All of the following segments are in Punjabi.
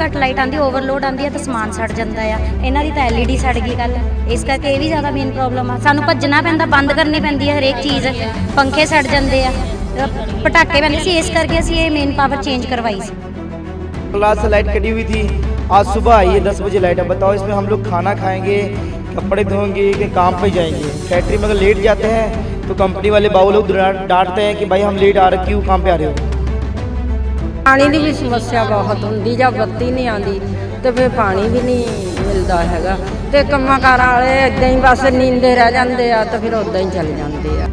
ਘੱਟ ਲਾਈਟ ਆਂਦੀ ਓਵਰਲੋਡ ਆਂਦੀ ਹੈ ਤਾਂ ਸਮਾਨ ਸੜ ਜਾਂਦਾ ਆ ਇਹਨਾਂ ਦੀ ਤਾਂ ਐਲਈਡੀ ਸੜ ਗਈ ਕੱਲ ਇਸ ਕਰਕੇ ਇਹ ਵੀ ਜ਼ਿਆਦਾ ਮੇਨ ਪ੍ਰੋਬਲਮ ਆ ਸਾਨੂੰ ਭੱਜਣਾ ਪੈਂਦਾ ਬੰਦ ਕਰਨੀ ਪੈਂਦੀ ਹੈ ਹਰੇਕ ਚੀਜ਼ ਪੰਖੇ ਸੜ ਜਾਂਦੇ ਆ ਅ, ਪਟਾਕੇ ਪੈਂਦੇ ਸੀ ਇਸ ਕਰਕੇ ਅਸੀਂ ਇਹ ਮੇਨ ਪਾਵਰ ਚੇਂਜ ਕਰਵਾਈ ਸੀ क्लास से लाइट कटी हुई थी आज सुबह आई है दस बजे लाइट अब बताओ इसमें हम लोग खाना खाएंगे कपड़े धोएंगे कि काम पे जाएंगे फैक्ट्री में अगर लेट जाते हैं तो कंपनी वाले बाबू लोग डांट- डांटते हैं कि भाई हम लेट आ रहे क्यों काम पे आ रहे हो ਪਾਣੀ ਦੀ ਵੀ ਸਮੱਸਿਆ ਬਹੁਤ ਹੁੰਦੀ ਜਾਂ ਬੱਤੀ ਨਹੀਂ ਆਉਂਦੀ ਤੇ ਫਿਰ ਪਾਣੀ ਵੀ ਨਹੀਂ ਮਿਲਦਾ ਹੈਗਾ। ਤੇ ਕੰਮਾਂ ਕਾਰਾਂ ਵਾਲੇ ਇਦਾਂ ਹੀ ਬਸ ਨੀਂਦੇ ਰਹਿ ਜਾਂਦੇ ਆ ਤੇ ਫਿਰ ਉਦਾਂ ਹੀ ਚਲੇ ਜਾਂਦੇ ਆ।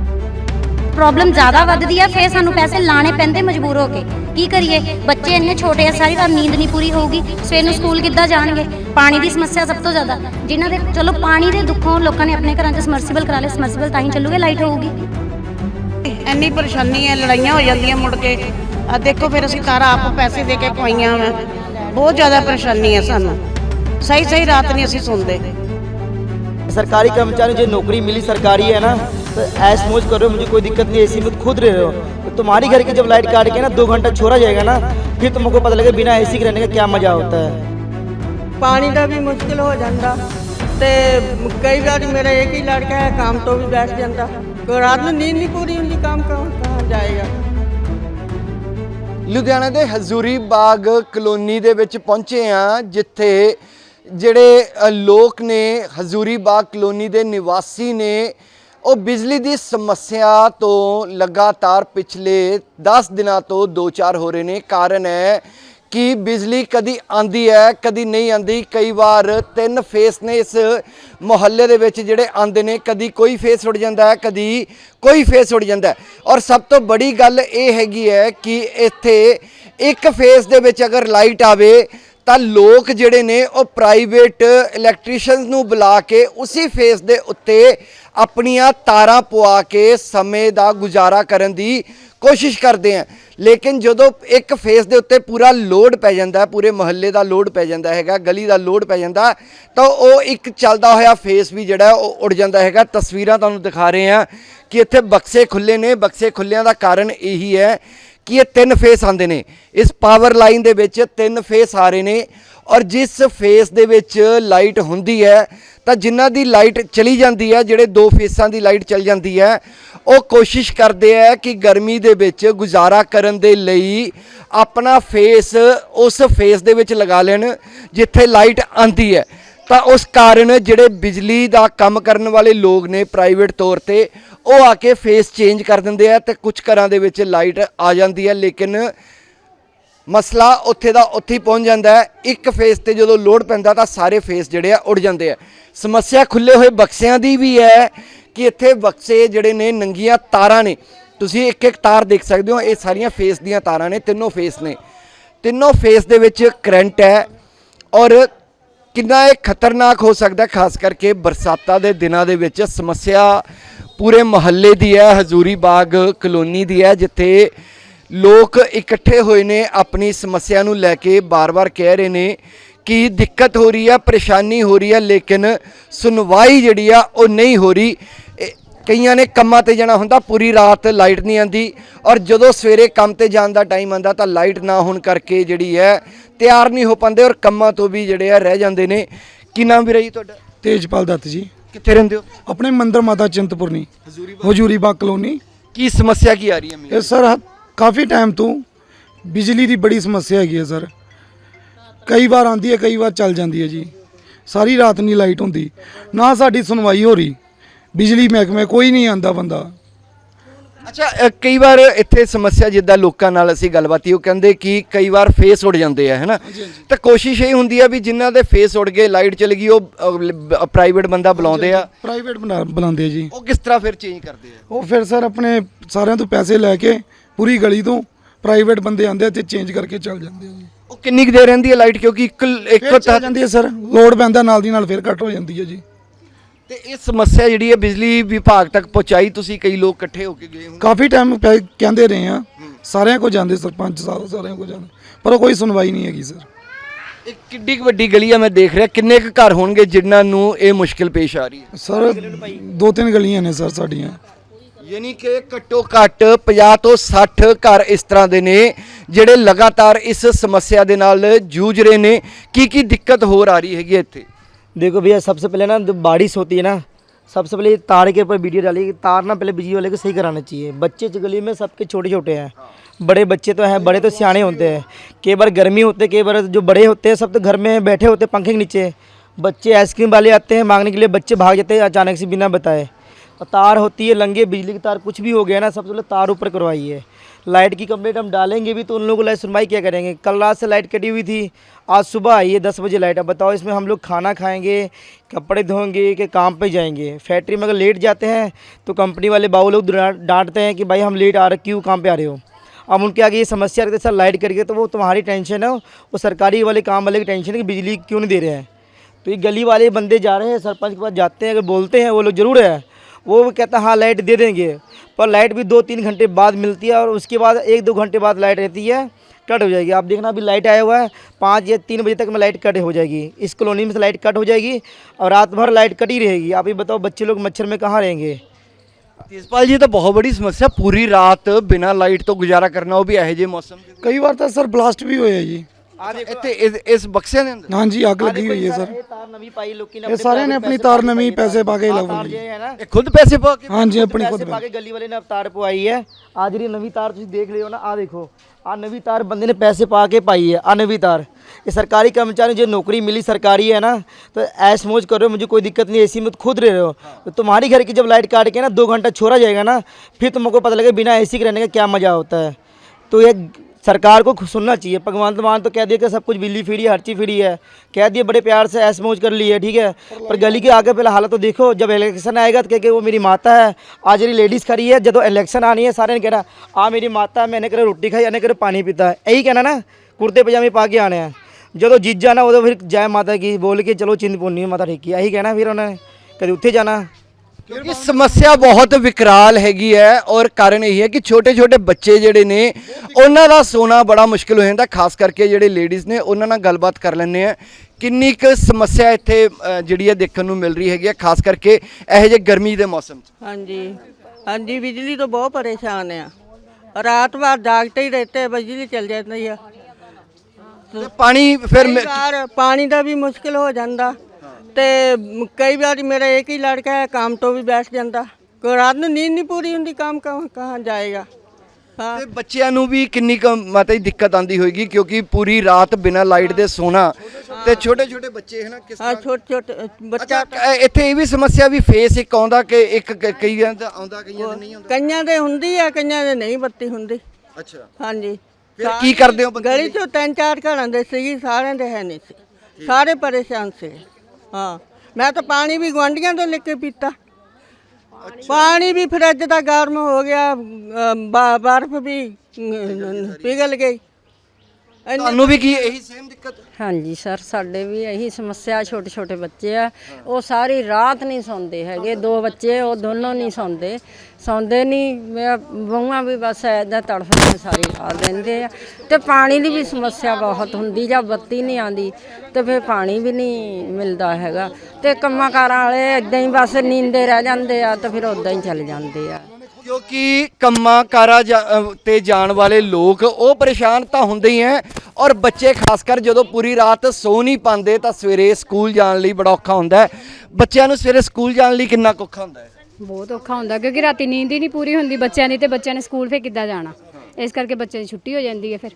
ਪ੍ਰੋਬਲਮ ਜ਼ਿਆਦਾ ਵੱਧਦੀ ਆ ਫਿਰ ਸਾਨੂੰ ਪੈਸੇ ਲਾਣੇ ਪੈਂਦੇ ਮਜਬੂਰ ਹੋ ਕੇ। ਕੀ ਕਰੀਏ? ਬੱਚੇ ਇੰਨੇ ਛੋਟੇ ਆ ਸਾਰੀ ਰਾਤ ਨੀਂਦ ਨਹੀਂ ਪੂਰੀ ਹੋਊਗੀ। ਸਵੇਰ ਨੂੰ ਸਕੂਲ ਕਿੱਦਾਂ ਜਾਣਗੇ? ਪਾਣੀ ਦੀ ਸਮੱਸਿਆ ਸਭ ਤੋਂ ਜ਼ਿਆਦਾ। ਜਿਨ੍ਹਾਂ ਦੇ ਚਲੋ ਪਾਣੀ ਦੇ ਦੁੱਖੋਂ ਲੋਕਾਂ ਨੇ ਆਪਣੇ ਘਰਾਂ 'ਚ ਸਮਰਸੀਬਲ ਕਰਾ ਲਏ ਸਮਰਸੀਬਲ ਤਾਂ ਹੀ ਚੱਲੂਗੇ ਲਾਈਟ ਹੋਊਗੀ। ਇੰਨੀ ਪਰੇਸ਼ਾਨੀ ਹੈ ਲੜਾਈਆਂ ਹੋ ਜਾਂਦੀਆਂ ਮੁੜ ਕੇ। ਆ ਦੇਖੋ ਫਿਰ ਅਸੀਂ ਤਾਰਾ ਆਪ ਪੈਸੇ ਦੇ ਕੇ ਪਵਾਈਆਂ ਵਾ ਬਹੁਤ ਜ਼ਿਆਦਾ ਪਰੇਸ਼ਾਨੀ ਹੈ ਸਾਨੂੰ ਸਹੀ ਸਹੀ ਰਾਤ ਨਹੀਂ ਅਸੀਂ ਸੌਂਦੇ सरकारी कर्मचारी जो नौकरी मिली सरकारी है ना तो ऐस मौज कर रहे हो मुझे कोई दिक्कत नहीं एसी में खुद रह रहे हो तो तुम्हारी घर की जब लाइट काट के ना दो घंटा छोड़ा जाएगा ना फिर तुमको पता लगेगा बिना एसी के रहने का क्या मजा होता है ਪਾਣੀ ਦਾ ਵੀ ਮੁਸ਼ਕਿਲ ਹੋ ਜਾਂਦਾ ਤੇ ਕਈ ਵਾਰ ਮੇਰਾ ਇੱਕ ਹੀ ਲੜਕਾ ਹੈ ਕੰਮ ਤੋਂ ਵੀ ਬੈਠ ਜਾਂਦਾ ਕੋਈ ਰਾਤ ਨੂੰ ਨੀਂਦ ਨਹੀਂ ਪੂਰੀ ਹੁੰਦੀ ਕੰਮ ਕਹਾਂ ਕਹਾਂ ਜਾਏਗਾ ਲੁਧਿਆਣਾ ਦੇ ਹਜ਼ੂਰੀ ਬਾਗ ਕਲੋਨੀ ਦੇ ਵਿੱਚ ਪਹੁੰਚੇ ਆ ਜਿੱਥੇ ਜਿਹੜੇ ਲੋਕ ਨੇ ਹਜ਼ੂਰੀ ਬਾਗ ਕਲੋਨੀ ਦੇ ਨਿਵਾਸੀ ਨੇ, ਉਹ ਬਿਜਲੀ ਦੀ ਸਮੱਸਿਆ ਤੋਂ ਲਗਾਤਾਰ ਪਿਛਲੇ 10 ਦਿਨਾਂ ਤੋਂ ਦੋ ਚਾਰ ਹੋ ਰਹੇ ਨੇ। ਕਾਰਨ ਹੈ ਕਿ ਬਿਜਲੀ ਕਦੀ ਆਂਦੀ ਹੈ, ਕਦੀ ਨਹੀਂ ਆਂਦੀ? ਕਈ ਵਾਰ ਤਿੰਨ ਫੇਸ ਨੇ ਇਸ ਮੁਹੱਲੇ ਦੇ ਵਿੱਚ ਜਿਹੜੇ ਆਂਦੇ ਨੇ, ਕਦੀ ਕੋਈ ਫੇਸ ਉੱਡ ਜਾਂਦਾ ਹੈ, ਕਦੀ ਕੋਈ ਫੇਸ ਉੱਡ ਜਾਂਦਾ ਔਰ ਸਭ ਤੋਂ ਬੜੀ ਗੱਲ ਇਹ ਹੈਗੀ ਹੈ ਕਿ ਇੱਥੇ ਇੱਕ ਫੇਸ ਦੇ ਵਿੱਚ ਅਗਰ ਲਾਈਟ ਆਵੇ, ਤਾਂ ਲੋਕ ਜਿਹੜੇ ਨੇ ਉਹ ਪ੍ਰਾਈਵੇਟ ਇਲੈਕਟ੍ਰੀਸ਼ੀਅਨਸ ਨੂੰ ਬੁਲਾ ਕੇ ਉਸੇ ਫੇਸ ਦੇ ਉੱਤੇ ਆਪਣੀਆਂ ਤਾਰਾਂ ਪਵਾ ਕੇ ਸਮੇਂ ਦਾ ਗੁਜ਼ਾਰਾ ਕਰਨ ਦੀ ਕੋਸ਼ਿਸ਼ ਕਰਦੇ ਆ। ਲੇਕਿਨ ਜਦੋਂ ਇੱਕ ਫੇਸ ਦੇ ਉੱਤੇ ਪੂਰਾ ਲੋਡ ਪੈ ਜਾਂਦਾ, ਪੂਰੇ ਮੁਹੱਲੇ ਦਾ ਲੋਡ ਪੈ ਜਾਂਦਾ ਹੈਗਾ, ਗਲੀ ਦਾ ਲੋਡ ਪੈ ਜਾਂਦਾ, ਤਾਂ ਉਹ ਇੱਕ ਚੱਲਦਾ ਹੋਇਆ ਫੇਸ ਵੀ ਜਿਹੜਾ ਉਹ ਉੱਡ ਜਾਂਦਾ ਹੈਗਾ। ਤਸਵੀਰਾਂ ਤੁਹਾਨੂੰ ਦਿਖਾ ਰਹੇ ਆ ਕਿ ਇੱਥੇ ਬਕਸੇ ਖੁੱਲੇ ਨੇ। ਬਕਸੇ ਖੁੱਲਿਆਂ ਦਾ ਕਾਰਨ ਇਹੀ ਹੈ ਕਿ ਇਹ ਤਿੰਨ ਫੇਸ ਆਉਂਦੇ ਨੇ। ਇਸ ਪਾਵਰ ਲਾਈਨ ਦੇ ਵਿੱਚ ਤਿੰਨ ਫੇਸ ਆ ਰਹੇ ਨੇ। ਔਰ ਜਿਸ ਫੇਸ ਦੇ ਵਿੱਚ ਲਾਈਟ ਹੁੰਦੀ ਹੈ, ਤਾਂ ਜਿਨ੍ਹਾਂ ਦੀ ਲਾਈਟ ਚਲੀ ਜਾਂਦੀ ਹੈ, ਜਿਹੜੇ ਦੋ ਫੇਸਾਂ ਦੀ ਲਾਈਟ ਚਲ ਜਾਂਦੀ ਹੈ, ਉਹ ਕੋਸ਼ਿਸ਼ ਕਰਦੇ ਆ ਕਿ ਗਰਮੀ ਦੇ ਵਿੱਚ ਗੁਜ਼ਾਰਾ ਕਰਨ ਦੇ ਲਈ ਆਪਣਾ ਫੇਸ ਉਸ ਫੇਸ ਦੇ ਵਿੱਚ ਲਗਾ ਲੈਣ, ਜਿੱਥੇ ਲਾਈਟ ਆਂਦੀ ਹੈ। ਤਾਂ ਉਸ ਕਾਰਨ ਜਿਹੜੇ ਬਿਜਲੀ ਦਾ ਕੰਮ ਕਰਨ ਵਾਲੇ ਲੋਕ ਨੇ ਪ੍ਰਾਈਵੇਟ ਤੌਰ ਤੇ, ਉਹ ਆ ਕੇ ਫੇਸ ਚੇਂਜ ਕਰ ਦਿੰਦੇ ਆ ਤੇ ਕੁਝ ਘਰਾਂ ਦੇ ਵਿੱਚ ਲਾਈਟ ਆ ਜਾਂਦੀ ਹੈ, ਲੇਕਿਨ ਮਸਲਾ ਉੱਥੇ ਦਾ ਉੱਥੇ ਹੀ ਪਹੁੰਚ ਜਾਂਦਾ ਹੈ। ਇੱਕ ਫੇਸ ਤੇ ਜਦੋਂ ਲੋਡ ਪੈਂਦਾ ਤਾਂ ਸਾਰੇ ਫੇਸ ਜਿਹੜੇ ਆ ਉੱਡ ਜਾਂਦੇ ਆ। ਸਮੱਸਿਆ ਖੁੱਲੇ ਹੋਏ ਬਕਸਿਆਂ ਦੀ ਵੀ ਹੈ ਕਿ ਇੱਥੇ ਬਕਸੇ ਜਿਹੜੇ ਨੇ ਨੰਗੀਆਂ ਤਾਰਾਂ ਨੇ। ਤੁਸੀਂ ਇੱਕ ਇੱਕ ਤਾਰ ਦੇਖ ਸਕਦੇ ਹੋ, ਇਹ ਸਾਰੀਆਂ ਫੇਸ ਦੀਆਂ ਤਾਰਾਂ ਨੇ, ਤਿੰਨੋਂ ਫੇਸ ਨੇ। ਤਿੰਨੋਂ ਫੇਸ ਦੇ ਵਿੱਚ ਕਰੰਟ ਹੈ ਔਰ ਕਿੰਨਾ ਇਹ ਖਤਰਨਾਕ ਹੋ ਸਕਦਾ ਖਾਸ ਕਰਕੇ ਬਰਸਾਤਾਂ ਦੇ ਦਿਨਾਂ ਦੇ ਵਿੱਚ। ਸਮੱਸਿਆ ਪੂਰੇ ਮੁਹੱਲੇ ਦੀ ਹੈ, ਹਜ਼ੂਰੀ ਬਾਗ ਕਲੋਨੀ ਦੀ ਹੈ, ਜਿੱਥੇ ਲੋਕ ਇਕੱਠੇ ਹੋਏ ਨੇ ਆਪਣੀ ਸਮੱਸਿਆ ਨੂੰ ਲੈ ਕੇ ਬਾਰ-ਬਾਰ ਕਹਿ ਰਹੇ ਨੇ ਕਿ ਦਿੱਕਤ ਹੋ ਰਹੀ ਹੈ ਪਰੇਸ਼ਾਨੀ ਹੋ ਰਹੀ ਹੈ ਲੇਕਿਨ ਸੁਣਵਾਈ ਜਿਹੜੀ ਆ ਉਹ ਨਹੀਂ ਹੋ ਰਹੀ। ਕਈਆਂ ਨੇ ਕੰਮਾਂ ਤੇ ਜਾਣਾ ਹੁੰਦਾ ਪੂਰੀ ਰਾਤ ਲਾਈਟ ਨਹੀਂ ਆਂਦੀ ਔਰ ਜਦੋਂ ਸਵੇਰੇ ਕੰਮ ਤੇ ਜਾਣ ਦਾ ਟਾਈਮ ਆਂਦਾ ਤਾਂ ਲਾਈਟ ਨਾ ਹੋਣ ਕਰਕੇ ਜਿਹੜੀ ਹੈ ਤਿਆਰ ਨਹੀਂ ਹੋ ਪਾਉਂਦੇ ਔਰ ਕੰਮਾਂ ਤੋਂ ਵੀ ਜਿਹੜੇ ਆ ਰਹਿ ਜਾਂਦੇ ਨੇ। ਕੀ ਨਾਮ ਵੀ ਰਹੀ ਤੁਹਾਡਾ? ਤੇਜਪਾਲ ਦੱਤ ਜੀ। ਕਿੱਥੇ ਰਹਿੰਦੇ ਹੋ? ਆਪਣੇ ਮੰਦਰ ਮਾਤਾ ਚਿੰਤਪੁਰਨੀ ਹਜੂਰੀ ਬਾਗ ਕਲੋਨੀ। ਕੀ ਸਮੱਸਿਆ ਕੀ ਆ ਰਹੀ ਹੈ? ਇਹ ਸਰ ਕਾਫੀ ਟਾਈਮ ਤੋਂ ਬਿਜਲੀ ਦੀ ਬੜੀ ਸਮੱਸਿਆ ਹੈਗੀ ਹੈ ਸਰ ਕਈ ਵਾਰ ਆਉਂਦੀ ਹੈ ਕਈ ਵਾਰ ਚੱਲ ਜਾਂਦੀ ਹੈ ਜੀ। ਸਾਰੀ ਰਾਤ ਨਹੀਂ ਲਾਈਟ ਹੁੰਦੀ। ਨਾ ਸਾਡੀ ਸੁਣਵਾਈ ਹੋ ਰਹੀ। ਬਿਜਲੀ ਮਹਿਕਮੇ ਕੋਈ ਨਹੀਂ ਆਂਦਾ ਬੰਦਾ। ਅੱਛਾ ਅ, ਕਈ ਵਾਰ ਇੱਥੇ ਸਮੱਸਿਆ ਜਿੱਦਾਂ ਲੋਕਾਂ ਨਾਲ ਅਸੀਂ ਗੱਲਬਾਤ ਹੀ ਉਹ ਕਹਿੰਦੇ ਕਿ ਕਈ ਵਾਰ ਫੇਸ ਉੱਡ ਜਾਂਦੇ ਆ ਹੈਨਾ? ਤਾਂ ਕੋਸ਼ਿਸ਼ ਇਹ ਹੁੰਦੀ ਆ ਵੀ ਜਿਨ੍ਹਾਂ ਦੇ ਫੇਸ ਉੱਡ ਗਏ ਲਾਈਟ ਚਲ ਗਈ ਉਹ ਪ੍ਰਾਈਵੇਟ ਬੰਦਾ ਬੁਲਾਉਂਦੇ ਆ। ਪ੍ਰਾਈਵੇਟ ਬੁਲਾਉਂਦੇ ਆ ਜੀ। ਉਹ ਕਿਸ ਤਰ੍ਹਾਂ ਫਿਰ ਚੇਂਜ ਕਰਦੇ ਆ? ਉਹ ਫਿਰ ਸਰ ਆਪਣੇ ਸਾਰਿਆਂ ਤੋਂ ਪੈਸੇ ਲੈ ਕੇ ਪੂਰੀ ਗਲੀ ਤੋਂ ਪ੍ਰਾਈਵੇਟ ਬੰਦੇ ਆਂਦੇ ਆ ਤੇ ਚੇਂਜ ਕਰਕੇ ਚੱਲ ਜਾਂਦੇ ਆ ਜੀ। ਉਹ ਕਿੰਨੀ ਕੁ ਦੇਰ ਰਹਿੰਦੀ ਹੈ ਲਾਈਟ ਕਿਉਂਕਿ ਇੱਕ ਇੱਕ ਫਿਰ ਚੱਲ ਜਾਂਦੀ ਹੈ ਸਰ। ਲੋਡ ਪੈਂਦਾ ਨਾਲ ਦੀ ਨਾਲ ਫਿਰ ਕੱਟ ਹੋ ਜਾਂਦੀ ਹੈ ਜੀ। ਤੇ ਇਹ ਸਮੱਸਿਆ ਜਿਹੜੀ ਹੈ ਬਿਜਲੀ ਵਿਭਾਗ ਤੱਕ ਪਹੁੰਚਾਈ? ਤੁਸੀਂ ਕਈ ਲੋਕ ਇਕੱਠੇ ਹੋ ਕੇ ਗਏ ਹੋ ਕਾਫੀ ਟਾਈਮ ਪਹਿ- ਕਹਿੰਦੇ ਰਹੇ ਆ ਸਾਰਿਆਂ ਕੋ ਜਾਂਦੇ ਸਰਪੰਚ ਸਾਹਿਬ ਸਾਰਿਆਂ ਕੋ ਜਾਂਦੇ। ਪਰ ਉਹ ਕੋਈ ਸੁਣਵਾਈ ਨਹੀਂ ਹੈਗੀ ਸਰ। ਇਹ ਕਿੱਡੀ ਕੁ ਵੱਡੀ ਗਲੀ ਆ ਮੈਂ ਦੇਖ ਰਿਹਾ। ਕਿੰਨੇ ਕੁ ਘਰ ਹੋਣਗੇ ਜਿਨ੍ਹਾਂ ਨੂੰ ਇਹ ਮੁਸ਼ਕਿਲ ਪੇਸ਼ ਆ ਰਹੀ ਹੈ? ਸਰ ਦੋ ਤਿੰਨ ਗਲੀਆਂ ਨੇ ਸਰ ਸਾਡੀਆਂ। ਯਾਨੀ ਕਿ ਘੱਟੋ ਘੱਟ 50 ਤੋਂ 60 ਘਰ ਇਸ ਤਰ੍ਹਾਂ ਦੇ ਨੇ ਜਿਹੜੇ ਲਗਾਤਾਰ ਇਸ ਸਮੱਸਿਆ ਦੇ ਨਾਲ ਜੂਝ ਰਹੇ ਨੇ ਕੀ ਕੀ ਦਿੱਕਤ ਹੋਰ ਆ ਰਹੀ ਹੈਗੀ ਹੈ ਇੱਥੇ देखो भैया सबसे पहले ना जब बारिश होती है ना सबसे पहले ये तार के ऊपर वीडियो डाली कि तार ना पहले बिजली वाले को सही कराना चाहिए बच्चे जो गली में सबके छोटे छोटे हैं बड़े बच्चे तो हैं बड़े तो सियाने होते हैं कई बार गर्मी होते हैं कई बार जो बड़े होते हैं सब तो घर में बैठे होते हैं पंखे के नीचे बच्चे आइसक्रीम वाले आते हैं मांगने के लिए बच्चे भाग जाते हैं अचानक से बिना बताए और तार होती है लंगे, बिजली की तार, कुछ भी हो गया ना सबसे पहले तार ऊपर करवाइए लाइट की कंप्लेंट हम डालेंगे भी तो उन लोगों को लाइट सुनवाई क्या करेंगे? कल रात से लाइट कटी हुई थी, आज सुबह आई है, दस बजे लाइट। अब बताओ, इसमें हम लोग खाना खाएँगे, कपड़े धोएँगे, कि काम पे जाएँगे। फैक्ट्री में अगर लेट जाते हैं तो कंपनी वाले बाबू लोग डांटते हैं कि भाई हम लेट आ रहे, क्यों काम पर आ रहे हो? अब उनके आगे ये समस्या रखते सर लाइट करके तो वो तुम्हारी टेंशन है, वो सरकारी वाले काम वाले की टेंशन है कि बिजली क्यों नहीं दे रहे हैं? तो ये गली वाले बंदे जा रहे हैं, सरपंच के पास जाते हैं, अगर बोलते हैं, वो लोग ज़रूर है। वो भी कहता हाँ लाइट दे देंगे। पर लाइट भी दो तीन घंटे बाद मिलती है और उसके बाद एक दो घंटे बाद लाइट रहती है कट हो जाएगी। आप देखना अभी लाइट आया हुआ है पाँच या तीन बजे तक में लाइट कट हो जाएगी। इस कॉलोनी में से लाइट कट हो जाएगी और रात भर लाइट कट ही रहेगी। आप ये बताओ बच्चे लोग मच्छर में कहाँ रहेंगे? तेजपाल जी तो बहुत बड़ी समस्या पूरी रात बिना लाइट तो गुजारा करना हो भी है जी मौसम कई बार तो सर ब्लास्ट भी हुए जी ਹੋਇਆ ਜੀ ਇੱਥੇ ਇਸ- ਇਸ ਬਕਸੇ ਦੇ ਅੰਦਰ ਹਾਂਜੀ ਅੱਗ ਲੱਗੀ ਹੋਈ ਹੈ ਸਰ ये तार नवी पाई लोग ਇਹ ਸਾਰਿਆਂ ਨੇ ਆਪਣੀ ਤਾਰ ਨਵੀਂ ਪੈਸੇ ਪਾ ਕੇ तार ਲਗਵਾਈ जो है ना ਇਹ ਖੁਦ ਪੈਸੇ ਪਾ ਕੇ ਹਾਂਜੀ ਆਪਣੀ ਪੈਸੇ ਖੁਦ ਪਾ ਕੇ ਗਲੀ ਵਾਲੇ ਨੇ ਤਾਰ ਪਵਾਈ ਹੈ ਆ ਜਿਹੜੀ ਨਵੀਂ ਤਾਰ ਤੁਸੀਂ ਦੇਖ ਲਿਓ ਨਾ ਆ ਦੇਖੋ ਆ ਨਵੀਂ ਤਾਰ ਬੰਦੇ ਨੇ पैसे पा के पाई है आ नवी तार ये सरकारी कर्मचारी जो नौकरी मिली सरकारी है ना तो ऐश मौज कर रहे हो मुझे कोई दिक्कत नहीं एसी में तो खुद रह रहे हो तो तुम्हारी घर की जब लाइट काट के ना दो घंटा छोड़ा जाएगा ना फिर तुमको पता लगेगा बिना एसी के रहने का क्या मज़ा होता है तो ये सरकार को सुनना चाहिए। भगवंत मान तो कह दिया कि सब कुछ बिल्ली फ्री है, हर चीज़ फ्री है। कह दिए बड़े प्यार से ऐस मौज कर ली है, ठीक है? पर गली के आगे पहले हालत तो देखो, जब इलेक्शन आएगा तो कह के वो मेरी माता है। आज मेरी लेडीज़ खड़ी है, जब इलेक्शन आनी है, सारे ने कहना, आ मेरी माता है मैंने करे रोटी खाई, मैंने करे पानी पीता है। यही कहना ना, कुर्ते पजामे पा के आने हैं। जो जीत जाना वो तो फिर जय माता की, बोल के, चलो चिंतपूर्णी माता ठीक है। यही कहना फिर उन्होंने, कभी उत्थे जाना? ਕਿਉਂਕਿ ਸਮੱਸਿਆ ਬਹੁਤ ਵਿਕਰਾਲ ਹੈਗੀ ਹੈ ਔਰ ਕਾਰਨ ਇਹ ਹੈ ਕਿ ਛੋਟੇ ਛੋਟੇ ਬੱਚੇ ਜਿਹੜੇ ਨੇ ਉਹਨਾਂ ਦਾ ਸੋਨਾ ਬੜਾ ਮੁਸ਼ਕਿਲ ਹੋ ਜਾਂਦਾ ਖਾਸ ਕਰਕੇ ਜਿਹੜੇ ਲੇਡੀਜ਼ ਨੇ ਉਹਨਾਂ ਨਾਲ ਗੱਲਬਾਤ ਕਰ ਲੈਂਦੇ ਆ ਕਿੰਨੀ ਕੁ ਸਮੱਸਿਆ ਇੱਥੇ ਅ, ਜਿਹੜੀ ਹੈ ਦੇਖਣ ਨੂੰ ਮਿਲ ਰਹੀ ਹੈਗੀ ਹੈ ਖਾਸ ਕਰਕੇ ਇਹੋ ਜਿਹੇ ਗਰਮੀ ਦੇ ਮੌਸਮ 'ਚ ਹਾਂਜੀ ਹਾਂਜੀ बिजली तो बहुत परेशान है रात भर जागते ही रहते हैं बिजली चल जाती है ਤੇ ਪਾਣੀ ਫਿਰ ਕਈ ਮ- ਵਾਰ ਪਾਣੀ ਦਾ ਵੀ ਮੁਸ਼ਕਿਲ ਹੋ ਜਾਂਦਾ ਤੇ ਕਈ ਵਾਰ ਮੇਰਾ ਇੱਕ ਹੀ ਲੜਕਾ ਹੈ ਕੰਮ ਤੋਂ ਵੀ ਬੈਠ ਜਾਂਦਾ। ਕੋਈ ਰਾਤ ਨੂੰ ਨੀਂਦ ਨਹੀਂ ਪੂਰੀ ਹੁੰਦੀ ਕੰਮ ਕਹਾਂ ਕਹਾਂ ਜਾਏਗਾ। ਹਾਂ। ਤੇ ਬੱਚਿਆਂ ਨੂੰ ਵੀ ਕਿੰਨੀ ਕੁ ਮਾਤਾ ਜੀ ਦਿੱਕਤ ਆਂਦੀ ਹੋਏਗੀ ਕਿਉਂਕਿ ਪੂਰੀ ਰਾਤ ਬਿਨਾਂ ਲਾਈਟ ਦੇ ਸੋਣਾ। ਤੇ ਛੋਟੇ ਛੋਟੇ ਬੱਚੇ ਹਨਾ ਕਿਸ ਤਰ੍ਹਾਂ ਛੋਟੇ ਛੋਟੇ ਬੱਚਾ ਅੱਛਾ ਇੱਥੇ ਇਹ ਵੀ ਸਮੱਸਿਆ ਵੀ ਫੇਸ ਇੱਕ ਆਉਂਦਾ ਕਿ ਇੱਕ ਕ- ਕਈਆਂ ਦਾ ਆਉਂਦਾ ਕਈਆਂ ਦਾ ਨਹੀਂ ਆਉਂਦਾ? ਕਈਆਂ ਦੇ ਹੁੰਦੀ ਹੈ ਕਈਆਂ ਦੇ ਨਹੀਂ ਬੱਤੀ ਹੁੰਦੀ। ਅੱਛਾ। ਹਾਂਜੀ। ਫਿਰ ਕੀ ਕਰਦੇ ਹੋ ਬੰਦੇ ਗਲੀ ਚੋਂ ਤਿੰਨ ਚਾਰ ਘਰਾਂ ਦੇ ਸੀਗੀ ਸਾਰਿਆਂ ਦੇ ਹੈ ਨਹੀਂ ਸੀ। ਸਾਰੇ ਪਰੇਸ਼ਾਨ ਸੀ। ਹਾਂ। ਮੈਂ ਤਾਂ ਪਾਣੀ ਵੀ ਗੁਆਂਢੀਆਂ ਤੋਂ ਲੈ ਕੇ ਪੀਤਾ। ਪਾਣੀ ਵੀ ਫਰਿੱਜ ਦਾ ਗਰਮ ਹੋ ਗਿਆ ਅਮ, ਬ- ਬਰਫ਼ ਵੀ ਅਮ, ਪਿਘਲ ਗਈ। ਤੁਹਾਨੂੰ ਵੀ ਕੀ ਇਹੀ ਸੇਮ ਦਿੱਕਤ? ਹਾਂਜੀ ਸਰ ਸਾਡੇ ਵੀ ਇਹੀ ਸਮੱਸਿਆ ਛੋਟੇ ਛੋਟੇ ਬੱਚੇ ਆ। ਉਹ ਸਾਰੀ ਰਾਤ ਨਹੀਂ ਸੌਂਦੇ ਹੈਗੇ ਦੋ ਬੱਚੇ ਉਹ ਦੋਨੋਂ ਨਹੀਂ ਸੌਂਦੇ। ਸੌਂਦੇ ਨਹੀਂ ਮੇਰਾ ਬਹੂਆਂ ਵੀ ਬਸ ਐਦਾਂ ਤੜਫਦੇ ਸਾਰੀ ਰਾਤ ਰਹਿੰਦੇ ਆ। ਤੇ ਪਾਣੀ ਦੀ ਵੀ ਸਮੱਸਿਆ ਬਹੁਤ ਹੁੰਦੀ ਜਾਂ ਬੱਤੀ ਨਹੀਂ ਆਂਦੀ ਤੇ ਫਿਰ ਪਾਣੀ ਵੀ ਨਹੀਂ ਮਿਲਦਾ ਹੈਗਾ। ਤੇ ਕੰਮਾਂ ਕਾਰਾਂ ਵਾਲੇ ਇਦਾਂ ਹੀ ਬਸ ਨੀਂਦੇ ਰਹਿ ਜਾਂਦੇ ਆ ਤੇ ਫਿਰ ਉਦਾਂ ਹੀ ਚੱਲ ਜਾਂਦੇ ਆ। ਕਿਉਂਕਿ ਕੰਮਾਂ ਕਾਰਾਂ ਜਾ- ਅਹ ਤੇ ਜਾਣ ਵਾਲੇ ਲੋਕ, ਉਹ ਪਰੇਸ਼ਾਨ ਤਾਂ ਹੁੰਦੇ ਹੀ ਐ। ਔਰ ਬੱਚੇ ਖਾਸ ਕਰ ਜਦੋਂ ਪੂਰੀ ਰਾਤ ਸੌ ਨਹੀਂ ਪਾਉਂਦੇ, ਤਾਂ ਸਵੇਰੇ ਸਕੂਲ ਜਾਣ ਲਈ ਬੜਾ ਔਖਾ ਹੁੰਦਾ ਹੈ। ਬੱਚਿਆਂ ਨੂੰ ਸਵੇਰੇ ਸਕੂਲ ਜਾਣ ਲਈ ਕਿੰਨਾ ਕੁ ਔਖਾ ਹੁੰਦਾ ਹੈ? ਬਹੁਤ ਔਖਾ ਹੁੰਦਾ, ਕਿਉਂਕਿ ਰਾਤੀ ਨੀਂਦ ਹੀ ਨਹੀਂ ਪੂਰੀ ਹੁੰਦੀ ਬੱਚਿਆਂ ਦੀ, ਤੇ ਬੱਚਿਆਂ ਨੇ ਸਕੂਲ ਫੇ ਕਿੱਦਾਂ ਜਾਣਾ? ਇਸ ਕਰਕੇ ਬੱਚਿਆਂ ਦੀ ਛੁੱਟੀ ਹੋ ਜਾਂਦੀ ਹੈ ਫਿਰ।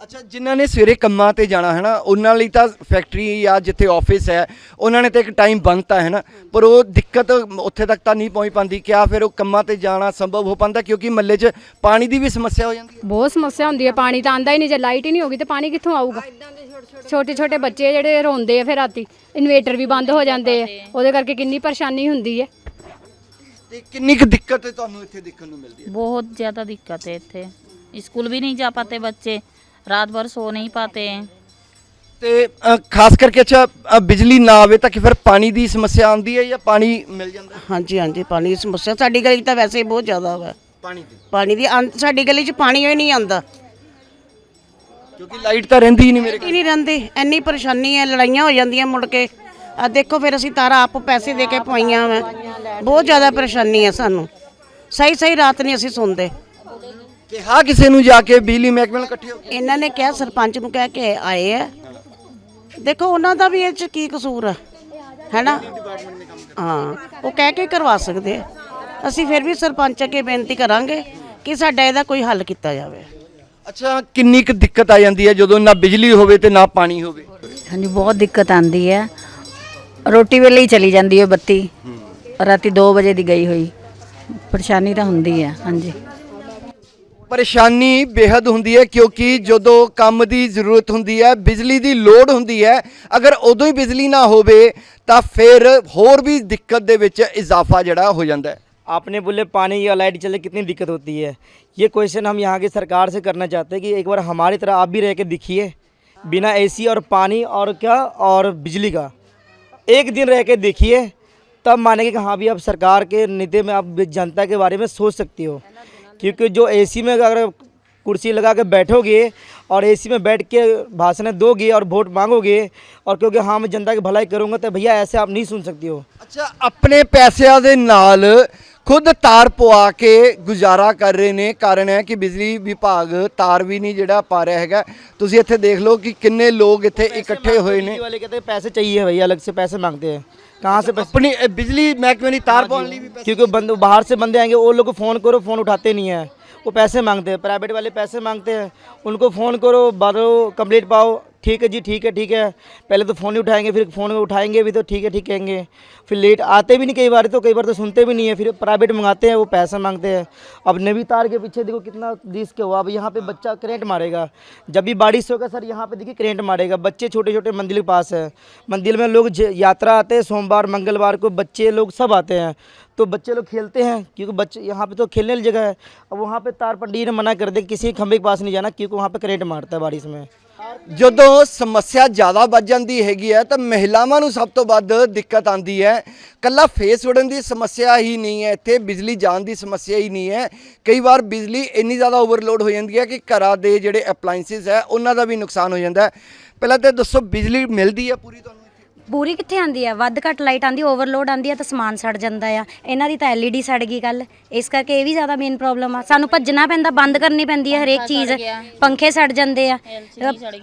ਅੱਛਾ ਜਿਨ੍ਹਾਂ ਨੇ ਸਵੇਰੇ ਕੰਮਾਂ ਤੇ ਜਾਣਾ ਹੈ ਨਾ ਉਹਨਾਂ ਲਈ ਤਾਂ ਫੈਕਟਰੀ ਜਾਂ ਜਿੱਥੇ ਆਫਿਸ ਹੈ ਉਹਨਾਂ ਨੇ ਤਾਂ ਇੱਕ ਟਾਈਮ ਬੰਦਤਾ ਹੈ ਨਾ ਪਰ ਉਹ ਦਿੱਕਤ ਉੱਥੇ ਤੱਕ ਤਾਂ ਨਹੀਂ ਪਹੁੰਚ ਪਾਉਂਦੀ ਕਿਆ ਫਿਰ ਉਹ ਕੰਮਾਂ ਤੇ ਜਾਣਾ ਸੰਭਵ ਹੋ ਪਾਉਂਦਾ ਕਿਉਂਕਿ ਮੱਲੇ 'ਚ ਪਾਣੀ ਦੀ ਵੀ ਸਮੱਸਿਆ ਹੋ ਜਾਂਦੀ ਹੈ। ਬਹੁਤ ਸਮੱਸਿਆ ਹੁੰਦੀ ਹੈ ਪਾਣੀ ਤਾਂ ਆਂਦਾ ਹੀ ਨਹੀਂ ਜੇ ਲਾਈਟ ਹੀ ਨਹੀਂ ਹੋਗੀ ਤੇ ਪਾਣੀ ਕਿੱਥੋਂ ਆਊਗਾ? ਛੋਟੇ ਛੋਟੇ ਬੱਚੇ ਜਿਹੜੇ ਰੋਂਦੇ ਆ ਫਿਰ ਰਾਤੀ ਇਨਵੇਟਰ ਵੀ ਬੰਦ ਹੋ ਜਾਂਦੇ ਆ ਉਹਦੇ ਕਰਕੇ ਕਿੰਨੀ ਪਰੇਸ਼ਾਨੀ ਹੁੰਦੀ ਹੈ। ਤੇ ਕਿੰਨੀ ਕੁ ਦਿੱਕਤ ਤੁਹਾਨੂੰ ਇੱਥੇ ਦੇਖਣ ਨੂੰ ਮਿਲਦੀ ਹੈ? ਬਹੁਤ ਜ਼ਿਆਦਾ ਦਿੱਕਤ ਹੈ ਇੱਥੇ। ਸਕੂਲ ਵੀ ਨਹੀਂ ਜਾ ਪਾਤੇ ਬੱਚੇ। रात भर सो नहीं पाते हैं ਤੇ ਅ, ਖਾਸ ਕਰਕੇ ਅੱਛਾ ਅ, ਬਿਜਲੀ ਨਾ ਆਵੇ ਤਾਂ ਕਿ ਫਿਰ ਪਾਣੀ ਦੀ ਸਮੱਸਿਆ ਆਉਂਦੀ ਹੈ ਜਾਂ ਪਾਣੀ ਮਿਲ ਜਾਂਦਾ ਹੈ? ਹਾਂਜੀ ਹਾਂਜੀ ਪਾਣੀ ਦੀ ਸਮੱਸਿਆ ਸਾਡੀ ਗਲੀ 'ਚ ਤਾਂ ਵੈਸੇ ਹੀ ਬਹੁਤ ਜ਼ਿਆਦਾ ਵਾ ਪਾਣੀ ਦੀ ਪਾਣੀ ਦੀ ਆਂ- ਸਾਡੀ ਗਲੀ 'ਚ ਪਾਣੀ ਹੀ ਨਹੀਂ ਆਉਂਦਾ ਕਿਉਂਕਿ ਲਾਈਟ ਤਾਂ ਰਹਿੰਦੀ ਹੀ ਨਹੀਂ ਮੇਰੇ ਹੀ ਨਹੀਂ ਰਹਿੰਦੇ ਇੰਨੀ ਪਰੇਸ਼ਾਨੀ ਹੈ ਲੜਾਈਆਂ ਹੋ ਜਾਂਦੀਆਂ ਮੁੜ ਕੇ ਆ ਦੇਖੋ ਫਿਰ ਅਸੀਂ ਤਾਰਾ ਆਪ ਪੈਸੇ ਦੇ ਕੇ ਪਵਾਈਆਂ ਵਾ ਬਹੁਤ ਜ਼ਿਆਦਾ ਪਰੇਸ਼ਾਨੀ ਹੈ ਸਾਨੂੰ ਸਹੀ ਸਹੀ ਰਾਤ ਨਹੀਂ ਅਸੀਂ ਸੁਣਦੇ ਕਿਹਾ ਕਿਸੇ ਨੂੰ ਜਾ ਕੇ ਬਿਜਲੀ ਮਹਿਕਮੇ ਨਾਲ ਇਕੱਠੇ ਹੋ ਕੇ? ਇਹਨਾਂ ਨੇ ਕਿਹਾ ਸਰਪੰਚ ਨੂੰ ਕਹਿ ਕੇ ਆਏ ਆ। ਦੇਖੋ ਉਹਨਾਂ ਦਾ ਵੀ ਇਹ ਚ ਕੀ ਕਸੂਰ ਆ ਹੈਨਾ? ਹਾਂ ਉਹ ਕਹਿ ਕੇ ਕਰਵਾ ਸਕਦੇ ਆ। ਅਸੀਂ ਫਿਰ ਵੀ ਸਰਪੰਚ ਅੱਗੇ ਬੇਨਤੀ ਕਰਾਂਗੇ ਕਿ ਸਾਡਾ ਇਹਦਾ ਕੋਈ ਹੱਲ ਕੀਤਾ ਜਾਵੇ। ਅੱਛਾ ਕਿੰਨੀ ਕੁ ਦਿੱਕਤ ਆ ਜਾਂਦੀ ਹੈ ਜਦੋਂ ਨਾ ਬਿਜਲੀ ਹੋਵੇ ਤੇ ਨਾ ਪਾਣੀ ਹੋਵੇ? ਹਾਂਜੀ ਬਹੁਤ ਦਿੱਕਤ ਆਂਦੀ ਹੈ। ਰੋਟੀ ਵੇਲੇ ਹੀ ਚਲੀ ਜਾਂਦੀ ਹੈ ਬੱਤੀ। ਰਾਤੀ 2 ਵਜੇ ਦੀ ਗਈ ਹੋਈ। ਪਰੇਸ਼ਾਨੀ ਤਾਂ ਹੁੰਦੀ ਹੈ ਹਾਂਜੀ। ਪਰੇਸ਼ਾਨੀ ਬੇहद ਹੁੰਦੀ ਹੈ ਕਿਉਂਕਿ ਜਦੋਂ ਕੰਮ ਦੀ ਜ਼ਰੂਰਤ ਹੁੰਦੀ ਹੈ ਬਿਜਲੀ ਦੀ ਲੋੜ ਹੁੰਦੀ ਹੈ ਅਗਰ ਉਦੋਂ ਹੀ ਬਿਜਲੀ ਨਾ ਹੋਵੇ ਤਾਂ ਫਿਰ ਹੋਰ ਵੀ ਦਿੱਕਤ ਦੇ ਵਿੱਚ ਇਜ਼ਾਫਾ ਜਿਹੜਾ ਹੋ ਜਾਂਦਾ ਹੈ आपने बोले पानी या लाइट चले कितनी दिक्कत होती है ये क्वेश्चन हम यहाँ की सरकार से करना चाहते हैं कि एक बार हमारी तरह आप भी रह के दिखिए बिना एसी और पानी और क्या और बिजली का एक दिन रह के देखिए तब मानेंगे कि हाँ भी आप सरकार के नीति में आप जनता के बारे में सोच सकती हो क्योंकि जो एसी में अगर कुर्सी लगा के बैठोगे और एसी में बैठ के भाषण दोगे और वोट मांगोगे और क्योंकि हाँ मैं जनता की भलाई करूँगा तो भैया ऐसे आप नहीं सुन सकती हो ਅੱਛਾ ਆਪਣੇ ਪੈਸਿਆਂ ਦੇ ਨਾਲ ਖੁਦ ਤਾਰ ਪਵਾ ਕੇ ਗੁਜ਼ਾਰਾ ਕਰ ਰਹੇ ਨੇ ਕਾਰਨ ਹੈ ਕਿ ਬਿਜਲੀ ਵਿਭਾਗ ਤਾਰ ਵੀ ਨਹੀਂ ਜਿਹੜਾ ਪਾ ਰਿਹਾ ਹੈਗਾ ਤੁਸੀਂ ਇੱਥੇ ਦੇਖ ਲਓ ਕਿ ਕਿੰਨੇ ਲੋਕ ਇੱਥੇ ਇਕੱਠੇ ਹੋਏ ਨੇ बिजली वाले कहते हैं पैसे चाहिए भैया अलग से पैसे मांगते हैं कहाँ से पैसे अपनी बिजली महकमे ने तार पाने ली भी पैसे क्योंकि बंद बाहर से बंदे आएंगे वो लोग को फ़ोन करो फ़ोन उठाते नहीं हैं वो पैसे मांगते हैं प्राइवेट वाले पैसे मांगते हैं उनको फ़ोन करो बारो कंप्लीट पाओ ठीक है जी, ठीक है ठीक है। पहले तो फ़ोन ही उठाएँगे, फिर फ़ोन उठाएँगे भी तो ठीक है, ठीक कहेंगे। फिर लेट आते भी नहीं कई बार तो कई बार तो सुनते भी नहीं है। फिर प्राइवेट मंगाते हैं, वो पैसा मांगते हैं। अब नवी तार के पीछे देखो कितना रिस्क हुआ अब यहाँ पे बच्चा करेंट मारेगा। जब भी बारिश होगा, सर, यहाँ पे देखिए करेंट मारेगा। बच्चे छोटे छोटे मंदिर के पास है। मंदिर में लोग यात्रा आते हैं, सोमवार, मंगलवार को बच्चे लोग सब आते हैं। तो बच्चे लोग खेलते हैं, क्योंकि बच्चे, यहाँ पे तो खेलने वाली जगह है। अब वहाँ पे तार पंडी ने मना कर दिया, किसी खंभे के पास नहीं जाना, क्योंकि वहाँ पे करेंट मारता है बारिश में। ਜਦੋਂ ਸਮੱਸਿਆ ਜ਼ਿਆਦਾ ਵੱਧ ਜਾਂਦੀ ਹੈਗੀ ਹੈ, ਤਾਂ ਮਹਿਲਾਵਾਂ ਨੂੰ ਸਭ ਤੋਂ ਵੱਧ ਦਿੱਕਤ ਆਂਦੀ ਹੈ। ਕੱਲਾ ਫੇਸ ਉੜਨ ਦੀ ਸਮੱਸਿਆ ਹੀ ਨਹੀਂ ਹੈ, ਇੱਥੇ ਬਿਜਲੀ ਜਾਣ ਦੀ ਸਮੱਸਿਆ ਹੀ ਨਹੀਂ ਹੈ। ਕਈ ਵਾਰ ਬਿਜਲੀ ਇੰਨੀ ਜ਼ਿਆਦਾ ਓਵਰਲੋਡ ਹੋ ਜਾਂਦੀ ਹੈ ਕਿ ਘਰਾਂ ਦੇ ਜਿਹੜੇ ਅਪਲਾਈਐਂਸਿਸ ਹੈ, ਉਹਨਾਂ ਦਾ ਵੀ ਨੁਕਸਾਨ ਹੋ ਜਾਂਦਾ ਹੈ। ਪਹਿਲਾਂ ਤਾਂ ਦੱਸੋ, ਬਿਜਲੀ ਮਿਲਦੀ ਹੈ ਪੂਰੀ ਤੁਹਾਨੂੰ? ਪੂਰੀ ਕਿੱਥੇ ਆਂਦੀ ਆ? ਵੱਧ ਘੱਟ ਲਾਈਟ ਆਂਦੀ ਓਵਰਲੋਡ ਆਂਦੀ ਆ ਤਾਂ ਸਮਾਨ ਸੜ ਜਾਂਦਾ ਆ। ਇਹਨਾਂ ਦੀ ਤਾਂ ਐਲਈਡੀ ਸੜ ਗਈ ਕੱਲ ਇਸ ਕਰਕੇ ਇਹ ਵੀ ਜ਼ਿਆਦਾ ਮੇਨ ਪ੍ਰੋਬਲਮ ਆ। ਸਾਨੂੰ ਭੱਜਣਾ ਪੈਂਦਾ ਬੰਦ ਕਰਨੀ ਪੈਂਦੀ ਹੈ ਹਰੇਕ ਚੀਜ਼। ਪੰਖੇ ਸੜ ਜਾਂਦੇ ਆ।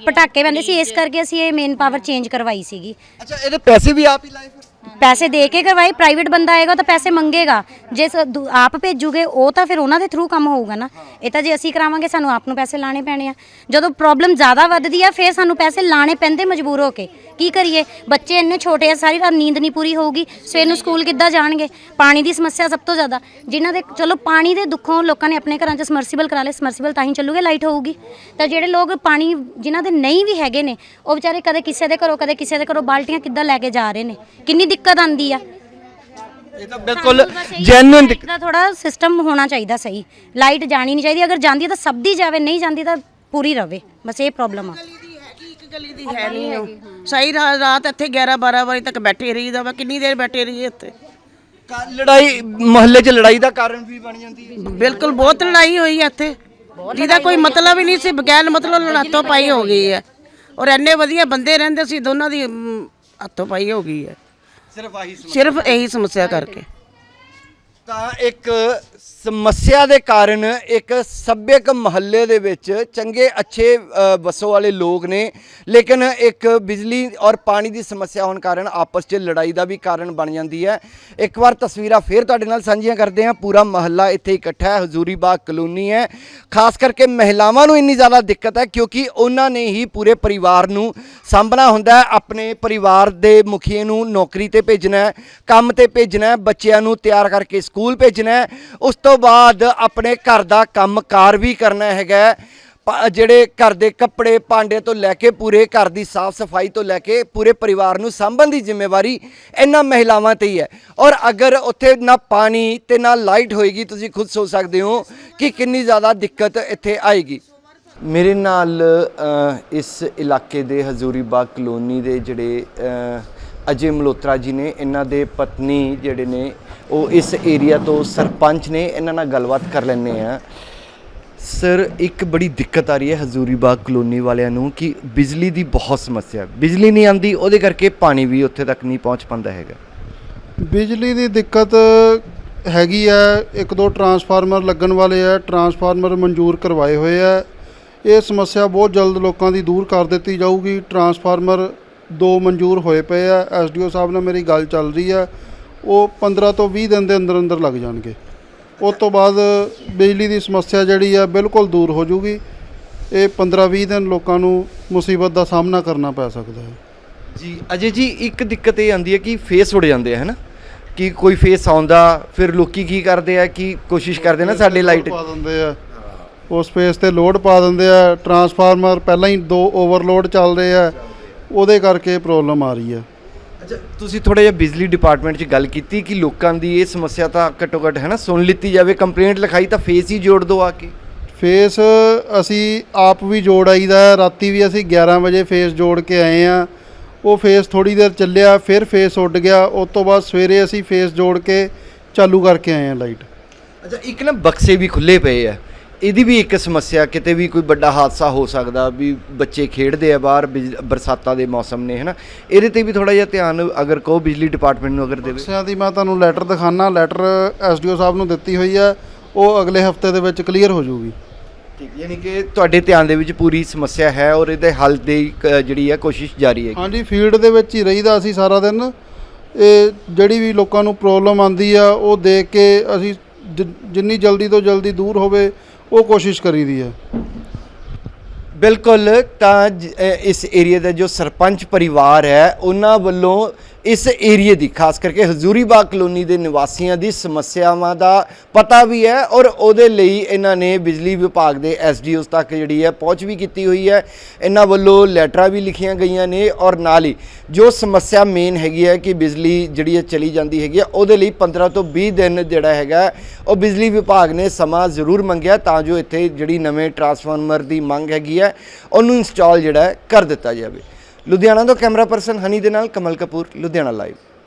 ਪਟਾਕੇ ਪੈਂਦੇ ਸੀ ਇਸ ਕਰਕੇ ਅਸੀਂ ਇਹ ਮੇਨ ਪਾਵਰ ਚੇਂਜ ਕਰਵਾਈ ਸੀਗੀ। ਅੱਛਾ ਇਹਦੇ ਪੈਸੇ ਵੀ ਆਪ ਹੀ ਲਾਏ ਫਿਰ? ਪੈਸੇ ਦੇ ਕੇ ਕਰਵਾਈ ਪ੍ਰਾਈਵੇਟ ਬੰਦਾ ਆਏਗਾ ਤਾਂ ਪੈਸੇ ਮੰਗੇਗਾ। ਜੇ ਸ- ਦੂ- ਆਪ ਭੇਜੂਗੇ, ਉਹ ਤਾਂ ਫਿਰ ਉਹਨਾਂ ਦੇ ਥਰੂ ਕੰਮ ਹੋਊਗਾ ਨਾ। ਇਹ ਤਾਂ ਜੇ ਅਸੀਂ ਕਰਾਵਾਂਗੇ, ਸਾਨੂੰ ਆਪ ਨੂੰ ਪੈਸੇ ਲਾਣੇ ਪੈਣੇ ਆ। ਜਦੋਂ ਪ੍ਰੋਬਲਮ ਜ਼ਿਆਦਾ ਵੱਧਦੀ ਆ, ਫਿਰ ਸਾਨੂੰ ਪੈਸੇ ਲਾਣੇ ਪੈਂਦੇ ਮਜਬੂਰ ਹੋ ਕੇ। ਕੀ ਕਰੀਏ? ਬੱਚੇ ਇੰਨੇ ਛੋਟੇ ਆ, ਸਾਰੀ ਰਾਤ ਨੀਂਦ ਨਹੀਂ ਪੂਰੀ ਹੋਊਗੀ। ਸਵੇਰ ਨੂੰ ਸਕੂਲ ਕਿੱਦਾਂ ਜਾਣਗੇ? ਪਾਣੀ ਦੀ ਸਮੱਸਿਆ ਸਭ ਤੋਂ ਜ਼ਿਆਦਾ। ਜਿਨ੍ਹਾਂ ਦੇ ਚਲੋ, ਪਾਣੀ ਦੇ ਦੁੱਖੋਂ ਲੋਕਾਂ ਨੇ ਆਪਣੇ ਘਰਾਂ 'ਚ ਸਮਰਸੀਬਲ ਕਰਾ ਲਏ। ਸਮਰਸੀਬਲ ਤਾਂ ਹੀ ਚੱਲੂਗੇ ਲਾਈਟ ਹੋਊਗੀ। ਤਾਂ ਜਿਹੜੇ ਲੋਕ ਪਾਣੀ ਜਿਨ੍ਹਾਂ ਦੇ ਨਹੀਂ ਵੀ ਹੈਗੇ ਨੇ, ਉਹ ਵਿਚਾਰੇ ਕਦੇ ਕਿਸੇ ਦੇ ਘਰੋਂ, ਕਦੇ ਕਿਸੇ ਦੇ ਘਰੋਂ ਬਾਲਟੀਆਂ ਕਿੱਦਾਂ ਲੈ ਕੇ ਜਾ ਰਹੇ ਨੇ? ਕਿੰਨੀ ਦਿੱਕਤ ਆਂਦੀ ਆ। ਇਹ ਤਾਂ ਬਿਲਕੁਲ ਜੈਨੂਇਨ ਲਾਈਟ ਦਾ ਥੋੜਾ ਸਿਸਟਮ ਹੋਣਾ ਚਾਹੀਦਾ ਸਹੀ। ਲਾਈਟ ਜਾਣੀ ਨਹੀਂ ਚਾਹੀਦੀ ਅਗਰ ਜਾਂਦੀ ਤਾਂ ਸਭ ਦੀ ਜਾਵੇ ਨਹੀਂ ਜਾਂਦੀ ਤਾਂ ਪੂਰੀ ਰਵੇ। ਬਸ ਇਹ ਪ੍ਰੋਬਲਮ ਆ। ਇੱਕ ਗਲੀ ਦੀ ਹੈ ਨਹੀਂ ਉਹ। ਸਹੀ ਰਾ- ਰਾਤ ਇੱਥੇ 11 12 ਵਜੇ ਤੱਕ ਬੈਠੇ ਰਹੀਦਾ ਵਾ ਕਿੰਨੀ ਦੇਰ ਬੈਠੇ ਰਹੀਏ ਇੱਥੇ? ਲੜਾਈ ਮੁਹੱਲੇ 'ਚ ਲੜਾਈ ਦਾ ਕਾਰਨ ਵੀ ਬਣ ਜਾਂਦੀ ਹੈ ਬਿਲਕੁਲ ਬਹੁਤ ਲੜਾਈ ਹੋਈ ਹੈ ਇੱਥੇ। ਜਿਹਦਾ ਕੋਈ ਮਤਲਬ ਹੀ ਨਹੀਂ ਸੀ ਬਗੈਰ ਮਤਲਬ ਲੜਾਤੋਂ ਪਾਈ ਹੋ ਗਈ ਹੈ। ਔਰ ਇੰਨੇ ਵਧੀਆ ਬੰਦੇ ਰਹਿੰਦੇ ਸੀ ਦੋਨਾਂ ਦੀ ਹੱਥੋਂ ਪਾਈ ਹੋ ਗਈ ਹੈ। ਸਿਰਫ ਆਹੀ ਸਿਰਫ ਇਹੀ ਸਮੱਸਿਆ ਕਰਕੇ। ਤਾਂ ਇੱਕ ਸਮੱਸਿਆ ਦੇ ਕਾਰਨ ਇੱਕ ਸੱਭਿਅਕ ਮਹੱਲੇ ਦੇ ਵਿੱਚ ਚੰਗੇ ਅੱਛੇ ਵਸੋਂ ਵਾਲੇ ਲੋਕ ਨੇ। ਲੇਕਿਨ ਇੱਕ ਬਿਜਲੀ ਔਰ ਪਾਣੀ ਦੀ ਸਮੱਸਿਆ ਹੋਣ ਕਾਰਨ ਆਪਸ 'ਚ ਲੜਾਈ ਦਾ ਵੀ ਕਾਰਨ ਬਣ ਜਾਂਦੀ ਹੈ। ਇੱਕ ਵਾਰ ਤਸਵੀਰਾਂ ਫੇਰ ਤੁਹਾਡੇ ਨਾਲ ਸਾਂਝੀਆਂ ਕਰਦੇ ਹਾਂ। ਪੂਰਾ ਮਹੱਲਾ ਇੱਥੇ ਇਕੱਠਾ ਹੈ ਹਜ਼ੂਰੀ ਬਾਗ ਕਲੋਨੀ ਹੈ। ਖਾਸ ਕਰਕੇ ਮਹਿਲਾਵਾਂ ਨੂੰ ਇੰਨੀ ਜ਼ਿਆਦਾ ਦਿੱਕਤ ਹੈ ਕਿਉਂਕਿ ਉਹਨਾਂ ਨੇ ਹੀ ਪੂਰੇ ਪਰਿਵਾਰ ਨੂੰ ਸਾਂਭਣਾ ਹੁੰਦਾ ਹੈ। ਆਪਣੇ ਪਰਿਵਾਰ ਦੇ ਮੁਖੀਏ ਨੂੰ ਨੌਕਰੀ ਤੇ ਭੇਜਣਾ ਹੈ, ਕੰਮ ਤੇ ਭੇਜਣਾ ਹੈ, ਬੱਚਿਆਂ ਨੂੰ ਤਿਆਰ ਕਰਕੇ ਸਕੂਲ ਭੇਜਣਾ ਹੈ। ਉਸ ਤੋਂ ਤੋਂ ਬਾਅਦ ਆਪਣੇ ਘਰ ਦਾ ਕੰਮਕਾਰ ਵੀ ਕਰਨਾ ਹੈਗਾ ਜਿਹੜੇ ਘਰ ਦੇ ਕੱਪੜੇ ਭਾਂਡੇ ਤੋਂ ਲੈ ਕੇ ਪੂਰੇ ਘਰ ਦੀ ਸਾਫ਼ ਸਫ਼ਾਈ ਤੋਂ ਲੈ ਕੇ ਪੂਰੇ ਪਰਿਵਾਰ ਨੂੰ ਸਾਂਭਣ ਦੀ ਜ਼ਿੰਮੇਵਾਰੀ ਇਹਨਾਂ ਮਹਿਲਾਵਾਂ ਤੇ ਹੀ ਹੈ। ਔਰ ਅਗਰ ਉੱਥੇ ਨਾ ਪਾਣੀ ਤੇ ਨਾ ਲਾਈਟ ਹੋਏਗੀ, ਤੁਸੀਂ ਖੁਦ ਸੋਚ ਸਕਦੇ ਹੋ ਕਿ ਕਿੰਨੀ ਜ਼ਿਆਦਾ ਦਿੱਕਤ ਇੱਥੇ ਆਏਗੀ। ਮੇਰੇ ਨਾਲ ਇਸ ਇਲਾਕੇ ਦੇ ਹਜ਼ੂਰੀ ਬਾਗ ਕਲੋਨੀ ਦੇ ਜਿਹੜੇ ਅਜੇ ਮਲੋਤਰਾ ਜੀ ਨੇ, ਇਹਨਾਂ ਦੇ ਪਤਨੀ ਜਿਹੜੇ ਨੇ ਉਹ ਇਸ ਏਰੀਆ ਤੋਂ ਸਰਪੰਚ ਨੇ ਇਹਨਾਂ ਨਾਲ ਗੱਲਬਾਤ ਕਰ ਲੈਂਦੇ ਆ ਸਰ ਇੱਕ ਬੜੀ ਦਿੱਕਤ ਆ ਰਹੀ ਹੈ ਹਜ਼ੂਰੀ ਬਾਗ ਕਲੋਨੀ ਵਾਲਿਆਂ ਨੂੰ ਕਿ ਬਿਜਲੀ ਦੀ ਬਹੁਤ ਸਮੱਸਿਆ ਹੈ। ਬਿਜਲੀ ਨਹੀਂ ਆਂਦੀ ਉਹਦੇ ਕਰਕੇ ਪਾਣੀ ਵੀ ਉੱਥੇ ਤੱਕ ਨਹੀਂ ਪਹੁੰਚ ਪਾਉਂਦਾ ਹੈਗਾ। ਬਿਜਲੀ ਦੀ ਦਿੱਕਤ ਹੈਗੀ ਹੈ, ਇੱਕ ਦੋ ਟਰਾਂਸਫਾਰਮਰ ਲੱਗਣ ਵਾਲੇ ਹੈ, ਟਰਾਂਸਫਾਰਮਰ ਮਨਜ਼ੂਰ ਕਰਵਾਏ ਹੋਏ ਹੈ। ਇਹ ਸਮੱਸਿਆ ਬਹੁਤ ਜਲਦ ਲੋਕਾਂ ਦੀ ਦੂਰ ਕਰ ਦਿੱਤੀ ਜਾਊਗੀ। ਟਰਾਂਸਫਾਰਮਰ ਦੋ ਮਨਜ਼ੂਰ ਹੋਏ ਪਏ ਆ ਐਸਡੀਓ ਸਾਹਿਬ ਨਾਲ ਮੇਰੀ ਗੱਲ ਚੱਲ ਰਹੀ ਹੈ। ਉਹ 15 ਤੋਂ 20 ਦਿਨ ਦੇ ਅੰਦਰ ਅੰਦਰ ਲੱਗ ਜਾਣਗੇ। ਉਸ ਤੋਂ ਬਾਅਦ ਬਿਜਲੀ ਦੀ ਸਮੱਸਿਆ ਜਿਹੜੀ ਆ ਬਿਲਕੁਲ ਦੂਰ ਹੋ ਜੂਗੀ। ਇਹ 15-20 ਦਿਨ ਲੋਕਾਂ ਨੂੰ ਮੁਸੀਬਤ ਦਾ ਸਾਹਮਣਾ ਕਰਨਾ ਪੈ ਸਕਦਾ ਹੈ। ਜੀ ਅਜੇ ਜੀ ਇੱਕ ਦਿੱਕਤ ਇਹ ਆਉਂਦੀ ਹੈ ਕਿ ਫੇਸ ਉੜ ਜਾਂਦੇ ਆ ਹੈ ਨਾ? ਕਿ ਕੋਈ ਫੇਸ ਆਉਂਦਾ ਫਿਰ ਲੋਕੀ ਕੀ ਕਰਦੇ ਆ ਕਿ ਕੋਸ਼ਿਸ਼ ਕਰਦੇ ਨਾ ਸਾਡੇ ਲਾਈਟ ਪਾ ਦਿੰਦੇ ਆ। ਉਸ ਸਪੇਸ ਤੇ ਲੋਡ ਪਾ ਦਿੰਦੇ ਆ। ਟਰਾਂਸਫਾਰਮਰ ਪਹਿਲਾਂ ਹੀ ਦੋ ਓਵਰਲੋਡ ਚੱਲ ਰਹੇ ਆ। ਉਹਦੇ ਕਰਕੇ ਪ੍ਰੋਬਲਮ ਆ ਰਹੀ ਹੈ। ਅੱਛਾ ਤੁਸੀਂ ਥੋੜਾ ਜਿਹਾ ਬਿਜਲੀ ਡਿਪਾਰਟਮੈਂਟ 'ਚ ਗੱਲ ਕੀਤੀ ਕਿ ਲੋਕਾਂ ਦੀ ਇਹ ਸਮੱਸਿਆ ਤਾਂ ਘੱਟੋ ਘੱਟ ਹੈ ਨਾ ਸੁਣ ਲਿੱਤੀ ਜਾਵੇ ਕੰਪਲੇਂਟ ਲਿਖਾਈ ਤਾਂ ਫੇਸ ਹੀ ਜੋੜ ਦਿਓ ਆ ਕੇ। ਫੇਸ ਅਸੀਂ ਆਪ ਵੀ ਜੋੜ ਆਈਦਾ। ਰਾਤੀ ਵੀ ਅਸੀਂ 11 ਵਜੇ ਫੇਸ ਜੋੜ ਕੇ ਆਏ ਆ ਉਹ ਫੇਸ ਥੋੜੀ ਦੇਰ ਚੱਲਿਆ ਫਿਰ ਫੇਸ ਉੱਡ ਗਿਆ ਉਸ ਤੋਂ ਬਾਅਦ ਸਵੇਰੇ ਅਸੀਂ ਫੇਸ ਜੋੜ ਕੇ ਚਾਲੂ ਕਰਕੇ ਆਏ ਆ ਲਾਈਟ। ਅੱਛਾ ਇੱਕ ਨਾ ਬਕਸੇ ਵੀ ਖੁੱਲੇ ਪਏ ਆ। ਇਹਦੀ ਵੀ ਇੱਕ ਸਮੱਸਿਆ ਕਿਤੇ ਵੀ ਕੋਈ ਵੱਡਾ ਹਾਦਸਾ ਹੋ ਸਕਦਾ ਵੀ ਬੱਚੇ ਖੇਡਦੇ ਆ ਬਾਹਰ ਬਿਜ- ਬਰਸਾਤਾਂ ਦੇ ਮੌਸਮ ਨੇ ਹੈ ਨਾ ਇਹਦੇ ਤੇ ਵੀ ਥੋੜਾ ਜਿਹਾ ਧਿਆਨ ਅਗਰ ਕਹੋ ਬਿਜਲੀ ਡਿਪਾਰਟਮੈਂਟ ਨੂੰ ਅਗਰ ਦੇਵੇ। ਬੱਸਿਆਂ ਦੀ ਮੈਂ ਤੁਹਾਨੂੰ ਲੈਟਰ ਦਿਖਾਣਾ ਲੈਟਰ ਐਸਡੀਓ ਸਾਹਿਬ ਨੂੰ ਦਿੱਤੀ ਹੋਈ ਹੈ ਉਹ ਅਗਲੇ ਹਫ਼ਤੇ ਦੇ ਵਿੱਚ ਕਲੀਅਰ ਹੋ ਜਾਊਗੀ। ਠੀਕ ਯਾਨੀ ਕਿ ਤੁਹਾਡੇ ਧਿਆਨ ਦੇ ਵਿੱਚ ਪੂਰੀ ਸਮੱਸਿਆ ਹੈ ਔਰ ਇਹਦੇ ਹੱਲ ਦੀ ਕ- ਜਿਹੜੀ ਹੈ ਕੋਸ਼ਿਸ਼ ਜਾਰੀ ਹੈ ਹਾਂਜੀ ਫੀਲਡ ਦੇ ਵਿੱਚ ਹੀ ਰਹੀਦਾ ਅਸੀਂ ਸਾਰਾ ਦਿਨ। ਇਹ ਜਿਹੜੀ ਵੀ ਲੋਕਾਂ ਨੂੰ ਪ੍ਰੋਬਲਮ ਆਂਦੀ ਆ ਉਹ ਦੇਖ ਕੇ ਅਸੀਂ ਜਿ- ਜਿੰਨੀ ਜਲਦੀ ਤੋਂ ਜਲਦੀ ਦੂਰ ਹੋਵੇ ਉਹ ਕੋਸ਼ਿਸ਼ ਕਰੀਦੀ ਹੈ। ਬਿਲਕੁਲ ਤਾਂ ਜ- ਅ, ਇਸ ਏਰੀਆ ਦਾ ਜੋ ਸਰਪੰਚ ਪਰਿਵਾਰ ਹੈ ਉਹਨਾਂ ਵੱਲੋਂ ਇਸ ਏਰੀਏ ਦੀ, ਖਾਸ ਕਰਕੇ ਹਜ਼ੂਰੀ ਬਾਗ ਕਲੋਨੀ ਦੇ ਨਿਵਾਸੀਆਂ ਦੀ ਸਮੱਸਿਆਵਾਂ ਦਾ ਪਤਾ ਵੀ ਹੈ ਔਰ ਉਹਦੇ ਲਈ ਇਹਨਾਂ ਨੇ ਬਿਜਲੀ ਵਿਭਾਗ ਦੇ ਐਸਡੀਓਸ ਤੱਕ ਜਿਹੜੀ ਹੈ ਪਹੁੰਚ ਵੀ ਕੀਤੀ ਹੋਈ ਹੈ। ਇਹਨਾਂ ਵੱਲੋਂ ਲੈਟਰਾਂ ਵੀ ਲਿਖੀਆਂ ਗਈਆਂ ਨੇ ਔਰ ਨਾਲ ਹੀ ਜੋ ਸਮੱਸਿਆ ਮੇਨ ਹੈਗੀ ਹੈ ਕਿ ਬਿਜਲੀ ਜਿਹੜੀ ਹੈ ਚਲੀ ਜਾਂਦੀ ਹੈਗੀ ਹੈ, ਉਹਦੇ ਲਈ 15 ਤੋਂ 20 ਦਿਨ ਜਿਹੜਾ ਹੈਗਾ ਉਹ ਬਿਜਲੀ ਵਿਭਾਗ ਨੇ ਸਮਾਂ ਜ਼ਰੂਰ ਮੰਗਿਆ ਤਾਂ ਜੋ ਇੱਥੇ ਜਿਹੜੀ ਨਵੇਂ ਟਰਾਂਸਫਾਰਮਰ ਦੀ ਮੰਗ ਹੈਗੀ ਹੈ, ਉਹਨੂੰ ਇੰਸਟਾਲ ਜਿਹੜਾ ਕਰ ਦਿੱਤਾ ਜਾਵੇ। ਲੁਧਿਆਣਾ ਤੋਂ ਕੈਮਰਾ ਪਰਸਨ ਹਨੀ ਦੇ ਨਾਲ ਕਮਲ ਕਪੂਰ ਲੁਧਿਆਣਾ ਲਾਈਵ